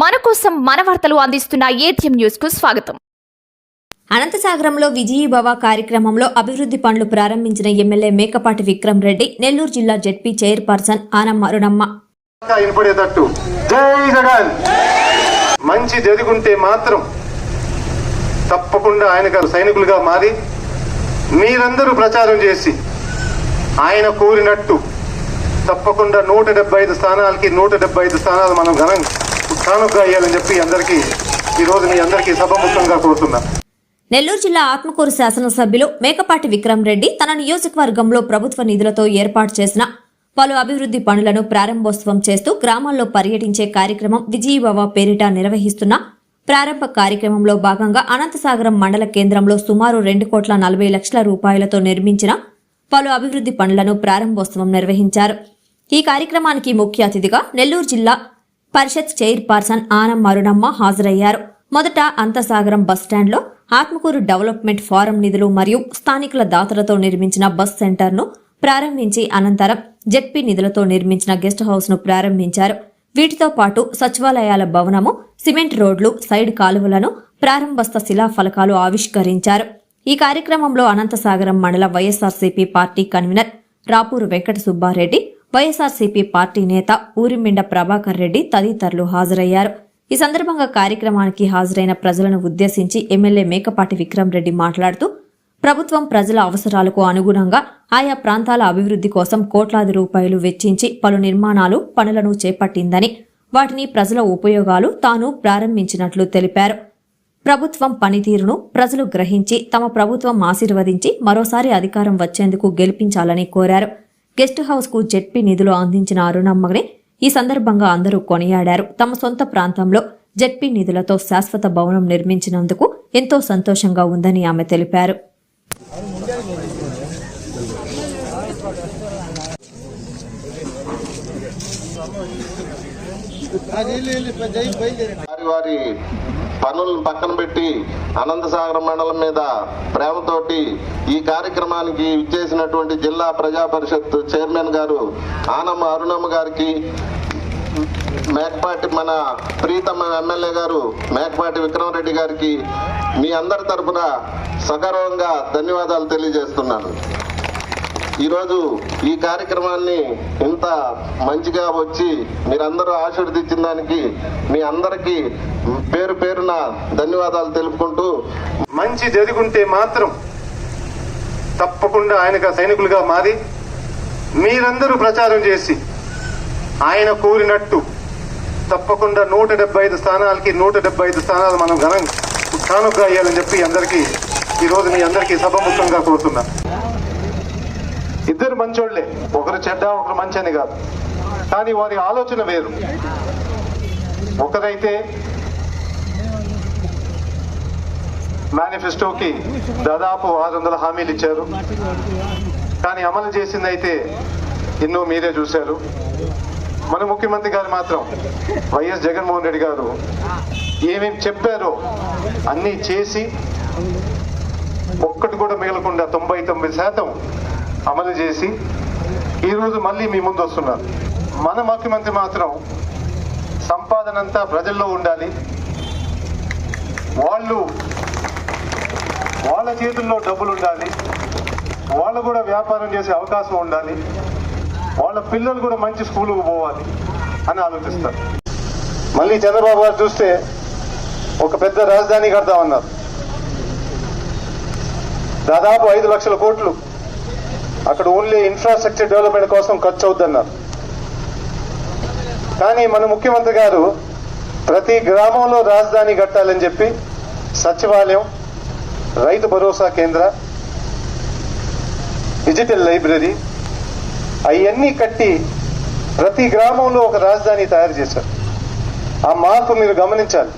మన కోసం మన వార్తలు అందిస్తున్న ఏటీఎం న్యూస్కు స్వాగతం. అనంతసాగరంలో విజయీభవ కార్యక్రమంలో అభివృద్ధి పనులు ప్రారంభించిన ఎమ్మెల్యే మేకపాటి విక్రమ్ రెడ్డి నెల్లూరు జిల్లా జెడ్పీ చైర్పర్సన్ ఆనం అరుణమ్మ. ఇంకా వినపడేటట్టు. జై జగన్! మంచి జరిగుంటే మాత్రం తప్పకుండా ఆయన గారు సైనికులుగా మారి మీరందరూ ప్రచారం చేసి ఆయన కోరినట్టు తప్పకుండా నూట డెబ్బై ఐదు స్థానాలకి నూట డెబ్బై ఐదు స్థానాలు మనం ఘనం కానుక అయ్యాలని చెప్పి అందరికీ ఈరోజు మీ అందరికీ సభముఖంగా కోరుతున్నా. నెల్లూరు జిల్లా ఆత్మకూరు శాసనసభ్యులు మేకపాటి విక్రమ్ రెడ్డి తన నియోజకవర్గంలో ప్రభుత్వ నిధులతో ఏర్పాటు చేసిన పలు అభివృద్ధి పనులను ప్రారంభోత్సవం చేస్తూ గ్రామాల్లో పర్యటించే కార్యక్రమం విజయబావ పేరిట నిర్వహిస్తున్న ప్రారంభ కార్యక్రమంలో భాగంగా అనంతసాగరం మండల కేంద్రంలో సుమారు రెండు కోట్ల నలభై లక్షల రూపాయలతో నిర్మించిన పలు అభివృద్ధి పనులను ప్రారంభోత్సవం నిర్వహించారు. ఈ కార్యక్రమానికి ముఖ్య అతిథిగా నెల్లూరు జిల్లా పరిషత్ చైర్పర్సన్ ఆనం అరుణమ్మ హాజరయ్యారు. మొదట అంతసాగరం బస్టాండ్లో ఆత్మకూరు డెవలప్మెంట్ ఫారం నిధులు మరియు స్థానికుల దాతలతో నిర్మించిన బస్ సెంటర్ను ప్రారంభించి అనంతరం జెడ్పీ నిధులతో నిర్మించిన గెస్ట్ హౌస్ను ప్రారంభించారు. వీటితో పాటు సచివాలయాల భవనము సిమెంట్ రోడ్లు సైడ్ కాలువలను ప్రారంభస్థ శిలాఫలకాలు ఆవిష్కరించారు. ఈ కార్యక్రమంలో అనంతసాగరం మండల YSRCP party convenor Rapur Venkata Subbareddy YSRCP party నేత ఊరిమిండ ప్రభాకర్ రెడ్డి తదితరులు హాజరయ్యారు. ఈ సందర్భంగా కార్యక్రమానికి హాజరైన ప్రజలను ఉద్దేశించి ఎమ్మెల్యే మేకపాటి విక్రమ్ రెడ్డి మాట్లాడుతూ ప్రభుత్వం ప్రజల అవసరాలకు అనుగుణంగా ఆయా ప్రాంతాల అభివృద్ధి కోసం కోట్లాది రూపాయలు వెచ్చించి పలు నిర్మాణాలు పనులను చేపట్టిందని వాటిని ప్రజల ఉపయోగాలు తాను ప్రారంభించినట్లు తెలిపారు. ప్రభుత్వం పనితీరును ప్రజలు గ్రహించి తమ ప్రభుత్వం ఆశీర్వదించి మరోసారి అధికారం వచ్చేందుకు గెలిపించాలని కోరారు. గెస్ట్ హౌస్కు జెడ్పీ నిధులు అందించిన అరుణమ్మని ఈ సందర్భంగా అందరూ కొనియాడారు. తమ సొంత ప్రాంతంలో జెడ్పీ నిధులతో శాశ్వత భవనం నిర్మించినందుకు ఎంతో సంతోషంగా ఉందని ఆమె తెలిపారు. వారి వారి పనులను పక్కన పెట్టి అనంతసాగర్ మండలం మీద ప్రేమతోటి ఈ కార్యక్రమానికి ఇచ్చేసినటువంటి జిల్లా ప్రజా పరిషత్ చైర్మన్ గారు ఆనమ్మ అరుణమ్మ గారికి మేకపాటి మన ప్రీతమ ఎమ్మెల్యే గారు మేకపాటి విక్రమరెడ్డి గారికి మీ అందరి తరఫున సగర్వంగా ధన్యవాదాలు తెలియజేస్తున్నాను. ఈరోజు ఈ కార్యక్రమాన్ని ఇంత మంచిగా వచ్చి మీరందరూ ఆశీర్వదించిన దానికి మీ అందరికీ పేరు పేరున ధన్యవాదాలు తెలుపుకుంటూ మంచి జరుగుంటే మాత్రం తప్పకుండా ఆయనగా సైనికులుగా మారి మీరందరూ ప్రచారం చేసి ఆయన కోరినట్టు తప్పకుండా నూట డెబ్బై ఐదు స్థానాలకి నూట డెబ్బై ఐదు స్థానాలు మనం ఘనం కానుక అయ్యాలని చెప్పి అందరికీ ఈరోజు మీ అందరికీ సభముఖంగా కోరుతున్నా ఇద్దరు మంచోళ్ళే ఒకరు చెడ్డ ఒకరు మంచి అని కాదు. కానీ వారి ఆలోచన వేరు. ఒకరైతే మేనిఫెస్టోకి దాదాపు ఆరు వందల హామీలు ఇచ్చారు. కానీ అమలు చేసింది అయితే ఎన్నో మీరే చూశారు. మన ముఖ్యమంత్రి గారు మాత్రం వైఎస్ జగన్మోహన్ రెడ్డి గారు ఏమేం చెప్పారో అన్నీ చేసి ఒక్కటి కూడా మిగలకుండా తొంభై తొమ్మిది శాతం అమలు చేసి ఈరోజు మళ్ళీ మీ ముందు వస్తున్నారు. మన ముఖ్యమంత్రి మాత్రం సంపాదన అంతా ప్రజల్లో ఉండాలి. వాళ్ళు వాళ్ళ చేతుల్లో డబ్బులు ఉండాలి. వాళ్ళు కూడా వ్యాపారం చేసే అవకాశం ఉండాలి. వాళ్ళ పిల్లలు కూడా మంచి స్కూలుకు పోవాలి అని ఆలోచిస్తారు. మళ్ళీ చంద్రబాబు గారు చూస్తే ఒక పెద్ద రాజధాని కడతామన్నారు దాదాపు ఐదు లక్షల కోట్లు అక్కడ ఓన్లీ ఇన్ఫ్రాస్ట్రక్చర్ డెవలప్మెంట్ కోసం ఖర్చు అవుద్దన్నారు. కానీ మన ముఖ్యమంత్రి గారు ప్రతి గ్రామంలో రాజధాని కట్టాలని చెప్పి సచివాలయం రైతు భరోసా కేంద్ర డిజిటల్ లైబ్రరీ అవన్నీ కట్టి ప్రతి గ్రామంలో ఒక రాజధాని తయారు చేశారు. ఆ మార్పు మీరు గమనించాలి.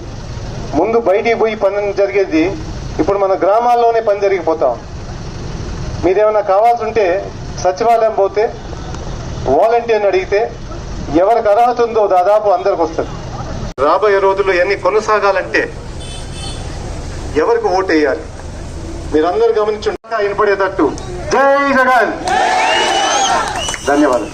ముందు బయటికి పోయి పని జరిగేది ఇప్పుడు మన గ్రామాల్లోనే పని జరిగిపోతా ఉంది. మీదేమన్నా కావాల్సి ఉంటే సచివాలయం పోతే వాలంటీర్ని అడిగితే ఎవరికి అర్హత ఉందో దాదాపు అందరికి వస్తుంది రాబోయే రోజుల్లో ఎన్ని కొనసాగాలంటే ఎవరికి ఓటు వేయాలి? మీరందరూ గమనించుండగా వినపడేటట్టు. జై జగన్! ధన్యవాదాలు.